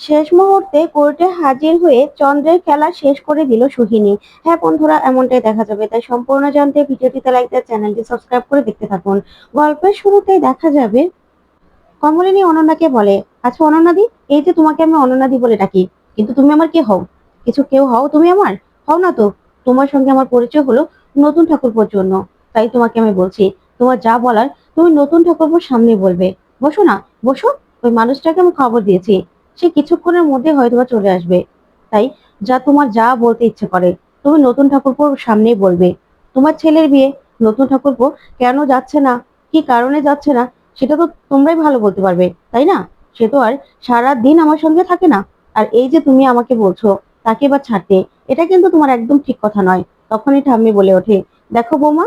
শেষ মুহূর্তে কোর্টে হাজির হয়ে চন্দ্রের খেলা শেষ করে দিল সোহিনী। হ্যাঁ বন্ধুরা, এমনটাই দেখা যাবে। তাই সম্পূর্ণ জানতে ভিডিওটিতে লাইক দিয়ে চ্যানেলটি সাবস্ক্রাইব করে দেখতে থাকুন। গল্পের শুরুতেই দেখা যাবে, কমলিনী অনন্যাকে বলে আচ্ছা অনন্যাদি, এই যে তোমাকে আমি অনন্যাদি বলে ডাকি, কিন্তু তুমি আমার কে হও? কিছু কেউ হও তুমি আমার? হও না তো। তোমার সঙ্গে আমার পরিচয় হলো নতুন ঠাকুরপোর জন্য। তাই তোমাকে আমি বলছি, তোমার যা বলার তুমি নতুন ঠাকুরপোর সামনে বলবে। বসো না, বসো। ওই মানুষটাকে আমি খবর দিয়েছি। সে কিছুক্ষণের মধ্যে হয়তো বা চলে আসবে। তাই যা তোমার যা বলতে ইচ্ছে করে, তুমি নতুন ঠাকুরপোর সামনেই বলবে। তোমার ছেলের বিয়ে, নতুন ঠাকুরপো কেন যাচ্ছে না? কি কারণে যাচ্ছে না? সেটা তো তোমরাই ভালো বলতে পারবে, তাই না? সে তো আর সারা দিন আমার সঙ্গে থাকে না। আর এই যে তুমি আমাকে বলছো, তাকে বা ছাড়তে, এটা কিন্তু তোমার একদম ঠিক কথা নয়। তখনই ঠাম্মি বলে ওঠে, দেখো বৌমা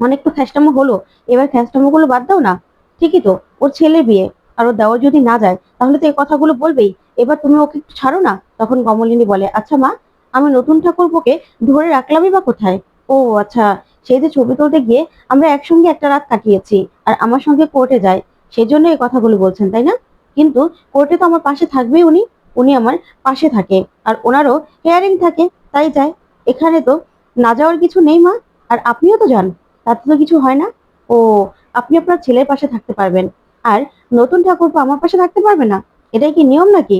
অনেক তো খ্যাস্টামো হলো, এবার খ্যাস্টামো গুলো বাদ দাও না। ঠিকই তো, ওর ছেলে বিয়ে। আর দেওয়া যদি না যায়, তাহলে তো এই কথাগুলো বলবেই। এবার তুমি ওকে একটু ছাড়ো না? তখন কমলিনী বলে আচ্ছা মা, আমি নতুন ঠাকুরপোকে ধরে রাখলামই বা কোথায়? ও আচ্ছা সেই যে ছবি তুলতে গিয়ে আমরা একসঙ্গে একটা রাত কাটিয়েছি, আর আমার সঙ্গে কোর্টে যায়। সেই জন্য এই কথাগুলো বলছেন, তাই না? কিন্তু কোর্টে তো আমার পাশে থাকবেই উনি। উনি আমার পাশে থাকে, আর ওনারও হেয়ারিং থাকে, তাই যায়। এখানে তো না যাওয়ার কিছু নেই মা, আর আপনিও তো যান, তাতে তো কিছু হয় না। ও, আপনি আপনার ছেলের পাশে থাকতে পারবেন। আর নতুন ঠাকুরপো আমার পাশে থাকতে পারবে না? এটাই কি নিয়ম নাকি?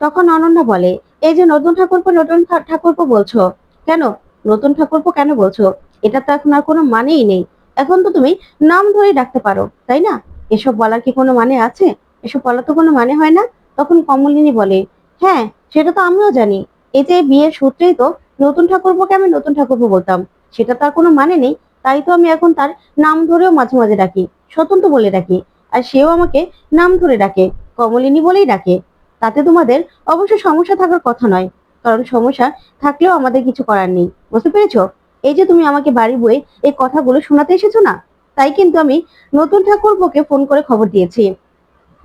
তখন অনন্যা বলে, এই যে নতুন ঠাকুরপো নতুন ঠাকুরপো বলছো, কেন? নতুন ঠাকুরপো কেন বলছো? এটা তো এখন আর কোনো মানেই নেই। এখন তো তুমি নাম ধরেই ডাকতে পারো, তাই না? এসব বলার কি কোনো মানে আছে? এসব বলার তো কোনো মানে হয় না? তখন কমলিনী বলে হ্যাঁ সেটা তো আমিও জানি। এই যে বিয়ের সূত্রেই তো নতুন ঠাকুরপোকে আমি নতুন ঠাকুরপো বলতাম, সেটা তার কোনো মানে নেই। তাই তো আমি এখন তার নাম ধরেও মাঝে মাঝে ডাকি, স্বতন্ত্র বলে ডাকি। আর সেও আমাকে নাম ধরে ডাকে, কমলিনী বলেই ডাকে। তাতে তোমাদের অবশ্য সমস্যা থাকার কথা নয়, কারণ সমস্যা থাকলেও আমাদের কিছু করার নেই। বুঝতে পেরেছ? এই যে তুমি আমাকে বাড়ি বয়ে এই কথাগুলো শোনাতে এসেছ না? তাই কিন্তু আমি নতুন ঠাকুরপোকে ফোন করে খবর দিয়েছি।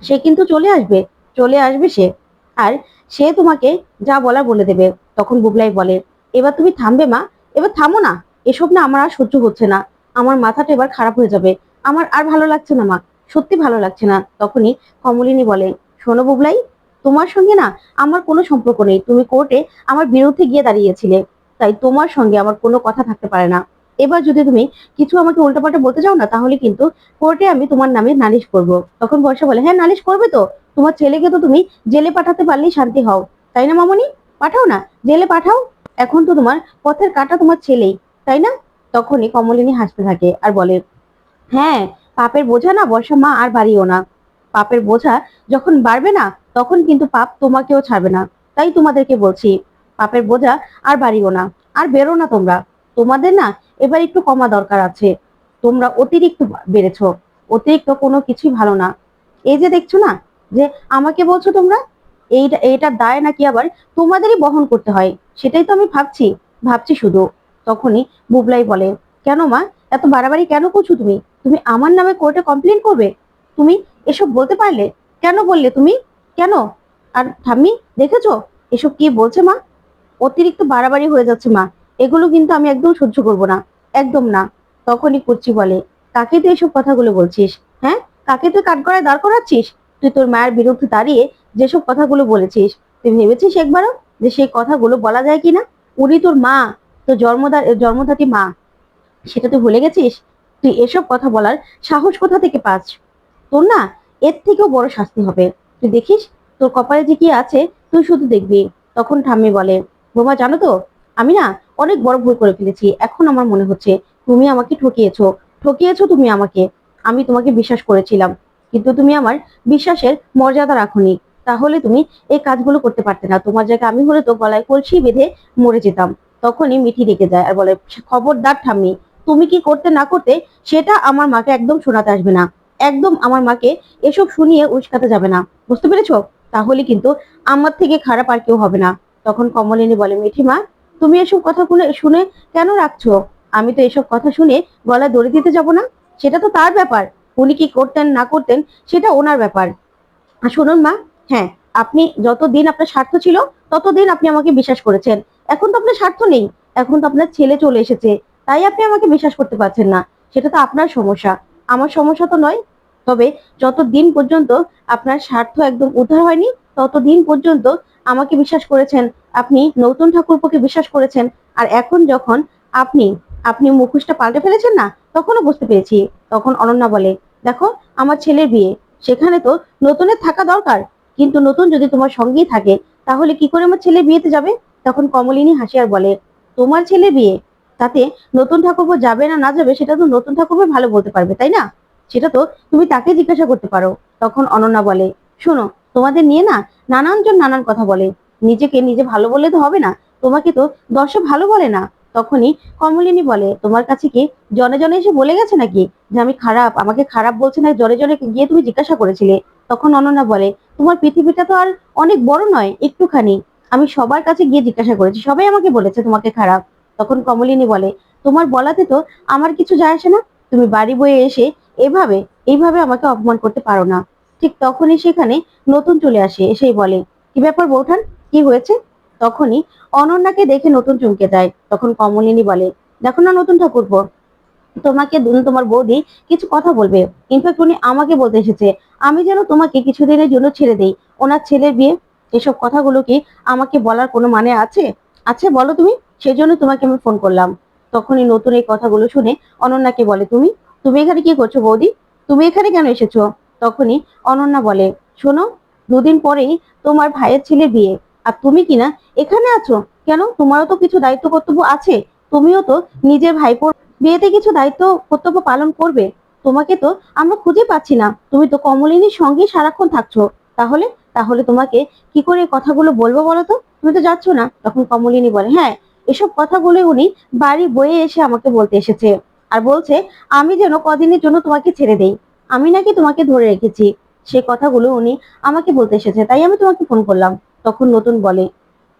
সে কিন্তু চলে আসবে চলে আসবে সে। আর সে তোমাকে যা বলার বলে দেবে, তখন বুবলাই বলে, এবার তুমি থামবে মা, এবার থামো না। এসব না আমার আর সহ্য হচ্ছে না। আমার মাথাটা এবার খারাপ হয়ে যাবে। আমার আর ভালো লাগছে না মা। সত্যি ভালো লাগছে না। তখনই কমলিনী বলে, শোনো বুবলাই, তোমার সঙ্গে না আমার কোনো সম্পর্ক নেই। তুমি কোর্টে আমার বিরুদ্ধে গিয়ে দাঁড়িয়েছিলে। তাই তোমার সঙ্গে আমার কোনো কথা থাকতে পারে না। এবার যদি তুমি কিছু আমাকে উল্টাপাল্টা বলতে চাও না, তাহলে কিন্তু কোর্টে আমি তোমার নামে নালিশ করব। তখন বর্ষা বলে হ্যাঁ নালিশ করবে তো। তোমার ছেলেকে তো তুমি জেলে পাঠাতে পারলেই শান্তি হও। তাই না মামনি? পাঠাও না, জেলে পাঠাও। এখন তো তোমার পথের কাটা তোমার ছেলেই, তাই না? তখনই কমলিনী হাসতে থাকে আর বলে হ্যাঁ পাপের বোঝা না বর্ষা মা আর বাড়িও না। পাপের বোঝা যখন বাড়বে না, তখন কিন্তু পাপ তোমাকেও ছাড়বে না। তাই তোমাদেরকে বলছি, পাপের বোঝা আর বাড়িও না, আর বেরো না তোমরা। তোমাদের না এবার একটু কমা দরকার আছে। তোমরা অতিরিক্ত বেড়েছো, অতিরিক্ত কোনো কিছুই ভালো না। এই যে দেখছ না, যে আমাকে বলছো তোমরা, এইটা এইটা দায় নাকি আবার তোমাদেরই বহন করতে হয়, সেটাই তো আমি ভাবছি। ভাবছি শুধু, তখনই বুবলাই বলে, কেন মা, এত বাড়াবাড়ি কেন করছ তুমি? তুমি আমার নামে কোর্টে কমপ্লেন করবে? তুমি এসব বলতে পারলে? কেন বললে তুমি? কেন? আর ঠাম্মি, দেখেছ? এসব কি বলছে মা? অতিরিক্ত বাড়াবাড়ি হয়ে যাচ্ছে মা। এগুলো কিন্তু আমি একদম সহ্য করব না। একদম না। তখনই কুচ্ছি বলে, কাকে তুই এসব কথাগুলো বলছিস? হ্যাঁ? কাকে তুই কাঠগড়ায় দাঁড় করাচ্ছিস? তুই তোর মায়ের বিরুদ্ধে দাঁড়িয়ে যেসব কথাগুলো বলেছিস, তুই ভেবেছিস একবারও যে সেই কথাগুলো বলা যায় কিনা? উনি তোর মা, তোর জন্মদা জন্মদাতি মা। সেটা তুই ভুলে গেছিস? তুই এসব কথা বলার সাহস কোথা থেকে পাস? তোর না এর থেকেও বড় শাস্তি হবে। তুই দেখিস, তোর কপালে যে কি আছে, তুই শুধু দেখবি। তখন ঠাম্মি বলে, বোমা, জানো তো, আমি না অনেক বড় ভুল করে ফেলেছি। এখন আমার মনে হচ্ছে তুমি আমাকে ঠকিয়েছো। ঠকিয়েছো তুমি আমাকে। আমি তোমাকে বিশ্বাস করেছিলাম। কিন্তু তুমি আমার বিশ্বাসের মর্যাদা রাখোনি। তাহলে তুমি এই কাজগুলো করতে পারতে না। তোমার জায়গায় আমি হলে তো গলায় কলসি বেঁধে মরে যেতাম। তখনই মিঠি রেগে যায় আর বলে, খবরদার ঠাম্মি তুমি কি করতে না করতে সেটা আমার মাকে একদম শোনাতে আসবে না। একদম আমার মাকে এসব শুনিয়ে উস্কাতে যাবে না। বুঝতে পেরেছ? তাহলে কিন্তু আমার থেকে খারাপ আর কেউ হবে না। তখন কমলিনী বলে মিঠি মা তুমি এসব কথা শুনে কেন রাখছো আমি তো এসব কথা শুনে গলা দড়ি দিতে যাব না। সেটা তো তার ব্যাপার। উনি কি করতেন না করতেন সেটা ওনার ব্যাপার। আর শুনুন মা হ্যাঁ আপনি যতদিন আপনার স্বার্থ ছিল, ততদিন আপনি আমাকে বিশ্বাস করেছেন। এখন তো আপনার স্বার্থ নেই। এখন তো আপনার ছেলে চলে এসেছে। তাই আপনি আমাকে বিশ্বাস করতে পারছেন না। সেটা তো আপনার সমস্যা। আমার সমস্যা তো নয়। তবে যতদিন পর্যন্ত আপনার স্বার্থ একদম উদ্ধার হয়নি, ততদিন পর্যন্ত আমাকে বিশ্বাস করেছেন। আপনি নতুন ঠাকুরপোকে বিশ্বাস করেছেন। আর এখন যখন আপনি আপনি মুখোশটা পাল্টে ফেলেছেন না, তখনও বুঝতে পেরেছি। তখন অনন্যা বলে, দেখো, আমার ছেলের বিয়ে। সেখানে তো নতুনের থাকা দরকার। কিন্তু নতুন যদি তোমার সঙ্গেই থাকে, তাহলে কি করে আমার ছেলে বিয়েতে যাবে? তখন কমলিনী হাসিয়ার বলে, তোমার ছেলে বিয়ে? তাতে নতুন ঠাকুরপো যাবে না না যাবে, সেটা তো নতুন ঠাকুরপো ভালো বলতে পারবে, তাই না? সেটা তো তুমি তাকে জিজ্ঞাসা করতে পারো। তখন অনন্যা বলে, শোনো, তোমাদের নিয়ে না নানানজন নানান কথা বলে। নিজেকে নিজে ভালো বলে তো হবে না, তোমাকে তো দর্শক ভালো বলে না। তখনই কমলিনী বলে, তোমার কাছে কি জনে জনে এসে বলে গেছে নাকি যে আমি খারাপ? আমাকে খারাপ বলছে না, জনে জনে গিয়ে তুমি জিজ্ঞাসা করেছিলে? তখন অনন্যা বলে, তোমার পৃথিবীটা তো আর অনেক বড় নয়, একটুখানি। আমি সবার কাছে গিয়ে জিজ্ঞাসা করেছি, সবাই আমাকে বলেছে তোমাকে খারাপ। তখন কমলিনী বলে, তোমার বলাতে তো আমার কিছু যায় আসে না। তুমি বাড়ি বয়ে এসে এভাবে এইভাবে আমাকে অপমান করতে পারো না। ঠিক তখনই সেখানে নতুন চলে আসে, এসেই বলে, কি ব্যাপার বৌঠান? কি হয়েছে? তখনই অনন্যাকে দেখে নতুন চমকে যায়। তখন কমলিনী বলে, দেখো না নতুন ঠাকুরপো, তোমাকে তোমার বৌদি কিছু কথা বলবে। ইনফ্যাক্ট উনি আমাকে বলতে এসেছে, আমি যেন তোমাকে কিছুদিনের জন্য ছেড়ে দেই। ওনার ছেলের বিয়ে, এসব কথাগুলো কি আমাকে বলার কোনো মানে আছে? আছে, বলো তুমি। সেই জন্য তোমাকে আমি ফোন করলাম। তখনই নতুন এই কথাগুলো শুনে অনন্যাকে বলে, তুমি তুমি এখানে কি করছ বৌদি? তুমি এখানে কেন এসেছ? তখনই অনন্যা বলে, শোনো, দুদিন পরেই তোমার ভাইয়ের ছেলে বিয়ে। আর তুমি কিনা এখানে আছো? কেন? তোমারও তো কিছু দায়িত্ব কর্তব্য আছে। তুমিও তো নিজের ভাইপোর বিয়েতে কিছু দায়িত্ব কর্তব্য পালন করবে। তোমাকে তো আমরা খুঁজে পাচ্ছি না। তুমি তো কমলিনীর সঙ্গে সারাক্ষণ থাকছো। তাহলে তাহলে তোমাকে কি করে কথাগুলো বলব বলো তো? তুমি তো যাচ্ছ না? তখন কমলিনী বলে হ্যাঁ এসব কথাগুলো উনি বাড়ি বয়ে এসে আমাকে বলতে এসেছে। আর বলছে, আমি যেন কদিনের জন্য তোমাকে ছেড়ে দেই। আমি নাকি তোমাকে ধরে রেখেছি। সে কথাগুলো উনি আমাকে বলতে এসেছে, তাই আমি তোমাকে ফোন করলাম। তখন নতুন বলে,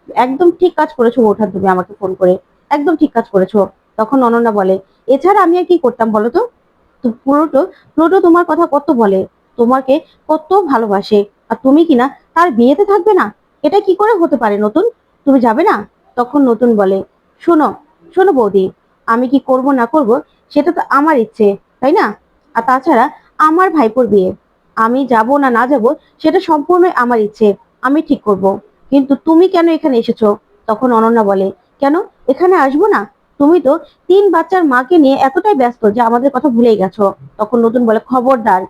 একদম ঠিক কাজ করেছ ওঠার তুমি আমাকে ফোন করে। একদম ঠিক কাজ করেছ। তখন অনন্যা বলে, এছাড়া আমি আর কি করতাম বলো তো? পুরোটো প্লুটো তোমার কথা কত বলে? তোমাকে কত ভালোবাসে। আর তুমি কিনা তার বিয়েতে থাকবে না? এটা কি করে হতে পারে নতুন? তুমি যাবে না? তখন নতুন বলে, শোনো শোনো বৌদি, আমি কি করব না করব সেটা তো আমার ইচ্ছে, তাই না? আর তাছাড়া আমার ভাইপোর বিয়ে, আমি যাব না না যাব সেটা সম্পূর্ণই আমার ইচ্ছে, আমি ঠিক করব। কিন্তু তুমি কেন এখানে এসেছ? তখন অনন্যা বলে, কেন? এখানে আসব না? তুমি তো তিন বাচ্চার মাকে নিয়ে এতটাই ব্যস্ত যে আমাদের কথা ভুলেই গেছো। তখন নতুন বলে, খবরদার,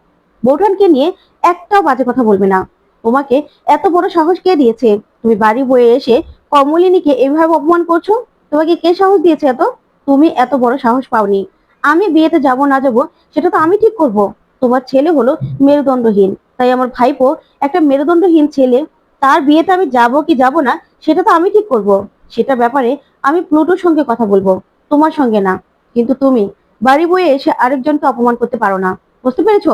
বৌঠানকে নিয়ে একটাও বাজে কথা বলবে না। তোমাকে এত বড় সাহস কে দিয়েছে? তুমি বাড়ি বয়ে এসে কমলিনীকে এভাবে অপমান করছ? তোমাকে কে সাহস দিয়েছে এত? তুমি এত বড় সাহস পাওনি। আমি বিয়েতে যাব না যাব, সেটা তো আমি ঠিক করব। তোমার ছেলে হলো মেরুদণ্ডহীন। তাই আমার ভাইপো একটা মেরুদণ্ডহীন ছেলে। তার বিয়েতে আমি যাব কি যাব না, সেটা তো আমি ঠিক করব। সেটা ব্যাপারে আমি প্লুটোর সঙ্গে কথা বলব, তোমার সঙ্গে না। কিন্তু তুমি, বাড়ি বয়ে এসে আরেকজনকে অপমান করতে পারো না। বুঝতে পেরেছ?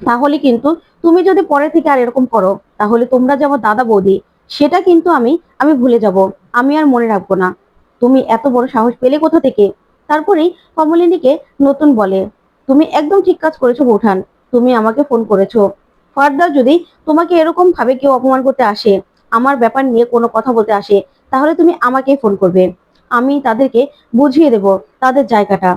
তাহলে কিন্তু তুমি যদি পরে থেকে আর এরকম করো, তাহলে তোমরা যে আমার দাদা বৌদি সেটা কিন্তু আমি আমি ভুলে যাব। আমি আর মনে রাখব না। তুমি এত বড় সাহস পেলে কোথা থেকে? তারপরেই কমলিনীকে নতুন বলে, তুমি একদম ঠিক কাজ করেছ বৌঠান। তুমি আমাকে ফোন করেছ। ফার্দার যদি তোমাকে এরকম ভাবে কেউ অপমান করতে আসে, আমার ব্যাপার নিয়ে কোনো কথা বলতে আসে, তাহলে তুমি আমাকেই ফোন করবে। আমি তাদেরকে বুঝিয়ে দেব তাদের জায়গাটা।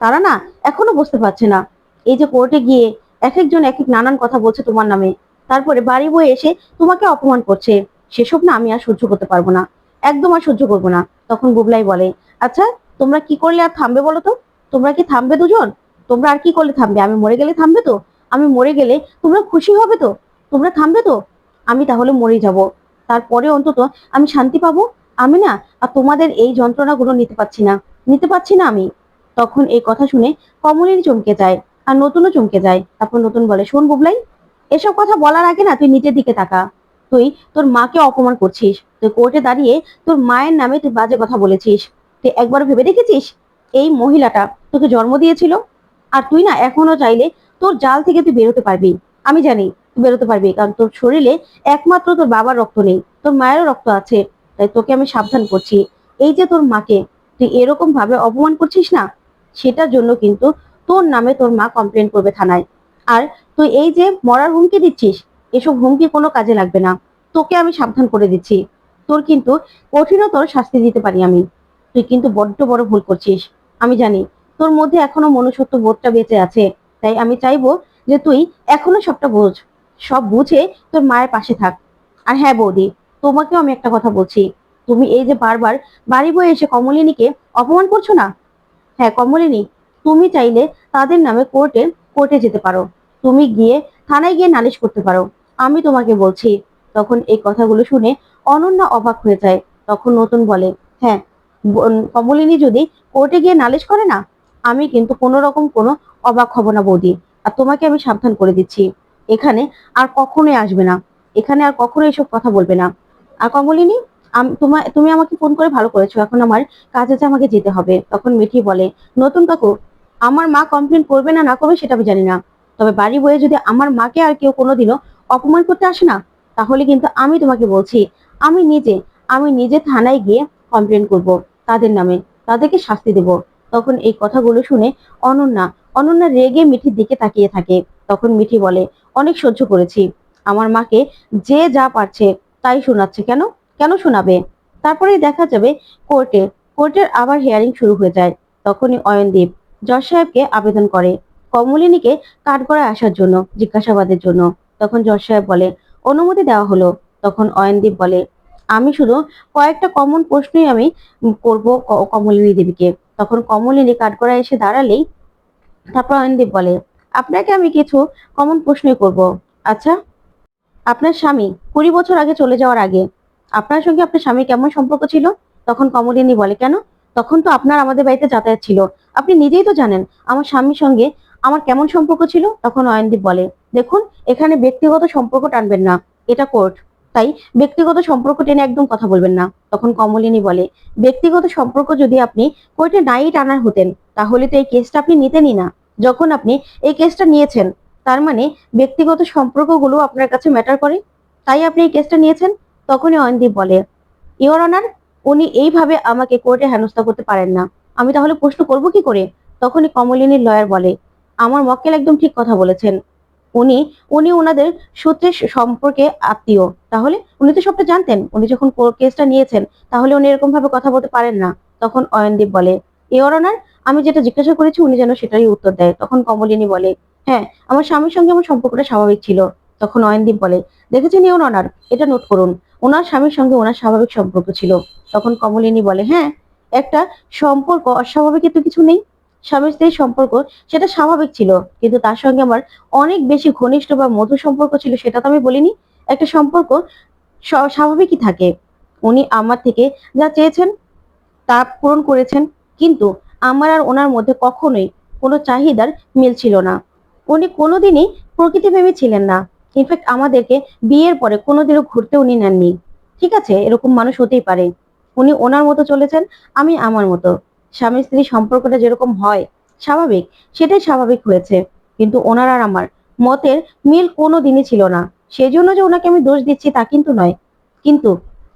তারা না এখনও বুঝতে পারছে না। এই যে কোর্টে গিয়ে এক একজন এক এক নানান কথা বলছে তোমার নামে। তারপরে বাড়ি বয়ে এসে তোমাকে অপমান করছে। সেসব না আমি আর সহ্য করতে পারব না। একদম আর সহ্য করব না। তখন বুবলাই বলে আচ্ছা তোমরা কি করলে আর থামবে বলো তো? তোমরা কি থামবে দুজন? তোমরা আর কি করলে থামবে? আমি মরে গেলে থামবে তো? আমি মরে গেলে তোমরা খুশি হবে তো? তোমরা থামবে তো? আমি তাহলে মরে যাব। তারপরে অন্তত আমি শান্তি পাবো? আমি না, আর তোমাদের এই যন্ত্রণাগুলো নিতে পারছি না। নিতে পারছি না আমি। তখন এই কথা শুনে কমলিনী চমকে যায়, আর নতুনও চমকে যায়। তারপর নতুন বলে, শোন বুবলাই, এসব কথা বলার আগে না তুই নিচের দিকে তাকা। তুই তোর মাকে অপমান করছিস। তুই কোর্টে দাঁড়িয়ে তোর মায়ের নামে তুই বাজে কথা বলেছিস। তুই একবার ভেবে দেখেছিস? এই মহিলাটা তোকে জন্ম দিয়েছিল? আর তুই না এখনও চাইলে তোর জাল থেকে তুই বেরোতে পারবি। আমি জানি তুই বেরোতে পারবি, কারণ তোর শরীরে একমাত্র তোর বাবার রক্ত নেই। তোর মায়েরও রক্ত আছে, তাই তোকে আমি সাবধান করছি। এই যে তোর মাকে, তুই এরকম ভাবে অপমান করছিস না? সেটার জন্য কিন্তু তোর নামে তোর মা কমপ্লেন করবে থানায়। আর তুই এই যে মরার হুমকি দিচ্ছিস এসব হুমকি কোনো কাজে লাগবে না। তোকে আমি সাবধান করে দিচ্ছি। তোর কিন্তু কঠিনতর শাস্তি দিতে পারি আমি। তুই কিন্তু বড্ড বড় ভুল করছিস। আমি জানি, তোর মধ্যে এখনও মনুষ্যত্ব বোধটা বেঁচে আছে। তাই আমি চাইব যে তুই এখনও সবটা বোঝ। সব বুঝে তোর মায়ের পাশে থাক। আর হ্যাঁ বৌদি, তোমাকেও আমি একটা কথা বলছি। তুমি এই যে বারবার বাড়ি বয়ে এসে কমলিনীকে অপমান করছ না? হ্যাঁ কমলিনী, তুমি চাইলে তাদের নামে কোর্টে কোর্টে যেতে পারো। তুমি গিয়ে থানায় গিয়ে নালিশ করতে পারো। আমি তোমাকে বলছি। তখন এই কথাগুলো শুনে অনন্যা অবাক হয়ে যায়। তখন নতুন বলে হ্যাঁ কমলিনী যদি কোর্টে গিয়ে নালিশ করে না, আমি কিন্তু কোনো রকম কোনো অবাক হব না বৌদি। আর তোমাকে আমি সাবধান করে দিচ্ছি। এখানে আর কখনোই আসবে না। এখানে আর কখনো এসব কথা বলবে না। আর কমলিনী তুমি আমাকে ফোন করে ভালো করেছ। এখন আমার কাজে আমাকে যেতে হবে। তখন মিঠি বলে, নতুন কাকু, আমার মা কমপ্লেন করবে না না করবে, সেটা আমি জানি না। তবে বাড়ি বয়ে যদি আমার মাকে আর কেউ কোনোদিনও অপমান করতে আসে না? তাহলে কিন্তু আমি তোমাকে বলছি, আমি নিজে আমি নিজে থানায় গিয়ে কমপ্লেন করব, তাদের নামে, তাদেরকে শাস্তি দেব। তখন এই কথাগুলো শুনে অনন্যা অনন্যা রেগে মিঠির দিকে তাকিয়ে থাকে। তখন মিঠি বলে, অনেক সহ্য করেছি। আমার মাকে যে যা পারছে, তাই শোনাচ্ছে কেন? কেন শোনাবে? তারপরে দেখা যাবে কোর্টে, কোর্টের আবার হিয়ারিং শুরু হয়ে যায়। তখনই অয়নদীপ, জজ সাহেবকে আবেদন করে, কমলিনীকে কাঠগড়ায় আসার জন্য, জিজ্ঞাসাবাদের জন্য। তখন জজ সাহেব বলে অনুমতি দেওয়া হলো। তখন অয়নদীপ বলে, আমি শুধু কয়েকটা কমন প্রশ্নই আমি করব কমলিনী দেবীকে। তখন কমলিনী কাঠগড়ায় এসে দাঁড়ালেই তারপর অয়নদীপ বলে, আপনাকে আমি কিছু কমন প্রশ্নই করব। আচ্ছা আপনার স্বামী কুড়ি বছর আগে চলে যাওয়ার আগে, আপনার সঙ্গে আপনার স্বামী কেমন সম্পর্ক ছিল? তখন কমলিনী বলে, কেন? তখন তো আপনার আমাদের বাড়িতে যাতায়াত ছিল। আপনি নিজেই তো জানেন, আমার স্বামীর সঙ্গে আমার কেমন সম্পর্ক ছিল? তখন অয়নদীপ বলে, দেখুন, এখানে ব্যক্তিগত সম্পর্ক টানবেন না। এটা কোর্ট। তাই ব্যক্তিগত সম্পর্ক টেনে একদম কথা বলবেন না। তখন কমলিনী বলে, ব্যক্তিগত সম্পর্ক যদি আপনি কোর্টে নাই টানার হতেন, তাহলে তো এই কেসটা আপনি নিতেনই না। যখন আপনি এই কেসটা নিয়েছেন, তার মানে ব্যক্তিগত সম্পর্কগুলো আপনার কাছে ম্যাটার করে? তাই আপনি এই কেসটা নিয়েছেন? তখনই অয়নদীপ বলে ইওর অনার উনি এইভাবে আমাকে কোর্টে হেনস্থা করতে পারেন না। আমি তাহলে প্রশ্ন করব কি করে? তখনই কমলিনীর লয়ার বলে আমার মক্কেল একদম ঠিক কথা বলেছেন। উনি উনি ওনাদের সূত্রের সম্পর্কে আত্মীয়। তাহলে উনি তো সবটা জানতেন। উনি যখন কেসটা নিয়েছেন, তাহলে উনি এরকম ভাবে কথা বলতে পারেন না। তখন অয়নদীপ বলে ইওর অনার আমি যেটা জিজ্ঞাসা করেছি, উনি যেন সেটারই উত্তর দেয়। তখন কমলিনী বলে হ্যাঁ আমার স্বামীর সঙ্গে আমার সম্পর্কটা স্বাভাবিক ছিল। তখন অয়নদীপ বলে, দেখেছেন ইওর অনার এটা নোট করুন। ওনার স্বামীর সঙ্গে ওনার স্বাভাবিক সম্পর্ক ছিল। তখন কমলিনী বলে হ্যাঁ একটা সম্পর্ক অস্বাভাবিক তো কিছু নেই? স্বামী স্ত্রীর সম্পর্ক সেটা স্বাভাবিক ছিল, কিন্তু তার সঙ্গে আমার অনেক বেশি ঘনিষ্ঠ বা মধু সম্পর্ক ছিল সেটা তো আমি বলিনি। একটা সম্পর্ক স্বাভাবিকই থাকে। উনি আমার থেকে যা চেয়েছেন তা পূরণ করেছেন, কিন্তু আমার আর ওনার মধ্যে কখনোই কোনো চাহিদার মিল ছিল না। উনি কোনোদিনই প্রকৃতিপ্রেমী ছিলেন না। ইনফ্যাক্ট আমাদেরকে বিয়ের পরে কোনোদিনও ঘুরতে উনি নেননি। ঠিক আছে, এরকম মানুষ হতেই পারে। উনি ওনার মতো চলেছেন, আমি আমার মতো। স্বামী স্ত্রী সম্পর্কটা যেরকম হয়, স্বাভাবিক, সেটাই স্বাভাবিক হয়েছে। কিন্তু ওনার আর আমার মতের মিল কোনো দিনই ছিল না। সেই জন্য যে ওনাকে আমি দোষ দিচ্ছি তা কিন্তু নয়। কিন্তু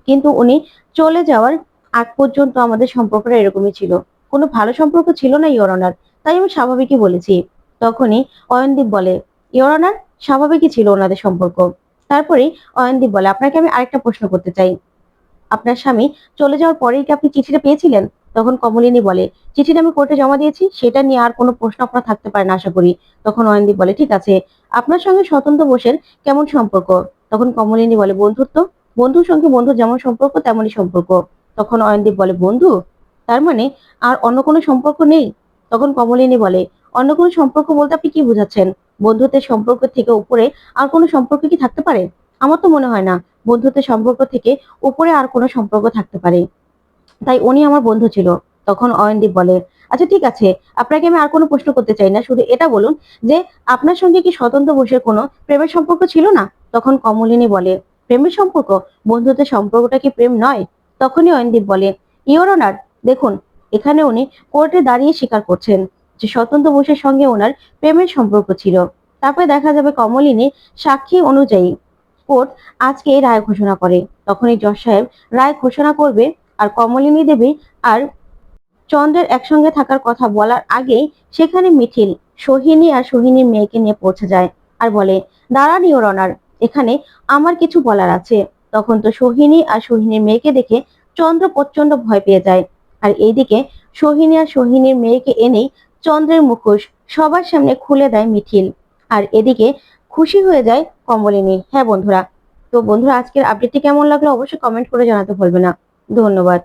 কিন্তু উনি চলে যাওয়ার আগ পর্যন্ত আমাদের সম্পর্কটা এরকমই ছিল। কোনো ভালো সম্পর্ক ছিল না ইওর অনার, তাই আমি স্বাভাবিকই বলেছি। তখনই অয়নদীপ বলে, ইওর অনার, স্বাভাবিকই ছিল ওনাদের সম্পর্ক। তারপরেই অয়নদীপ বলে, আপনাকে আমি আরেকটা প্রশ্ন করতে চাই। আপনার স্বামী চলে যাওয়ার পরেই কি আপনি চিঠিটা পেয়েছিলেন? তখন কমলিনী বলে, চিঠিটা আমি কোর্টে জমা দিয়েছি, সেটা নিয়ে আর কোনো প্রশ্ন আপনার থাকতে পারে না, আশা করি। তখন অয়নদীপ বলে, ঠিক আছে, আপনার সঙ্গে স্বতন্ত্র বোসের কেমন সম্পর্ক? তখন কমলিনী বলে, বন্ধুত্ব? বন্ধুর সঙ্গে বন্ধুর যেমন সম্পর্ক, তেমনই সম্পর্ক। তখন অয়নদীপ বলে, বন্ধু? তার মানে আর অন্য কোনো সম্পর্ক নেই? তখন কমলিনী বলে, অন্য কোনো সম্পর্ক বলতে আপনি কি বোঝাচ্ছেন? বন্ধুত্বের সম্পর্ক থেকে উপরে আর কোনো সম্পর্ক কি থাকতে পারে? আমার তো মনে হয় না, বন্ধুত্বের সম্পর্ক থেকে উপরে আর কোনো সম্পর্ক থাকতে পারে। তাই উনি আমার বন্ধু ছিল। তখন অয়নদীপ বলে আচ্ছা ঠিক আছে, আপনাকে আমি আর কোনো প্রশ্ন করতে চাই না। শুধু এটা বলুন যে, আপনার সঙ্গে কি স্বতন্ত্র বসে কোনো প্রেমের সম্পর্ক ছিল না? তখন কমলিনী বলে, প্রেমের সম্পর্ক? বন্ধুত্বের সম্পর্কটা কি প্রেম নয়? তখনই অয়নদীপ বলে ইওর অনার দেখুন, এখানে উনি কোর্টে দাঁড়িয়ে স্বীকার করছেন যে, স্বতন্ত্র বসের সঙ্গে ওনার প্রেমের সম্পর্ক ছিল। তারপরে দেখা যাবে কমলিনী সাক্ষী অনুযায়ী কোর্ট আজকে রায় ঘোষণা করে। তখনই জজ সাহেব রায় ঘোষণা করবে আর কমলিনী দেবী আর চন্দ্রের একসঙ্গে থাকার কথা বলার আগেই সেখানে মিঠিল সোহিনী আর সোহিনীর মেয়েকে নিয়ে পৌঁছে যায় আর বলে দাঁড়ান ইওর অনার এখানে আমার কিছু বলার আছে। তখন তো সোহিনী আর সোহিনীর মেয়েকে দেখে চন্দ্র প্রচণ্ড ভয় পেয়ে যায়। আর এইদিকে সোহিনী আর সোহিনীর মেয়েকে এনেই চন্দ্রের মুখোশ সবার সামনে খুলে দেয় মিঠিল আর এদিকে খুশি হয়ে যায় কমলিনী। হ্যাঁ বন্ধুরা, তো বন্ধুরা, আজকের আপডেটটি কেমন লাগল অবশ্যই কমেন্ট করে জানাতে ভুলবে না। ধন্যবাদ।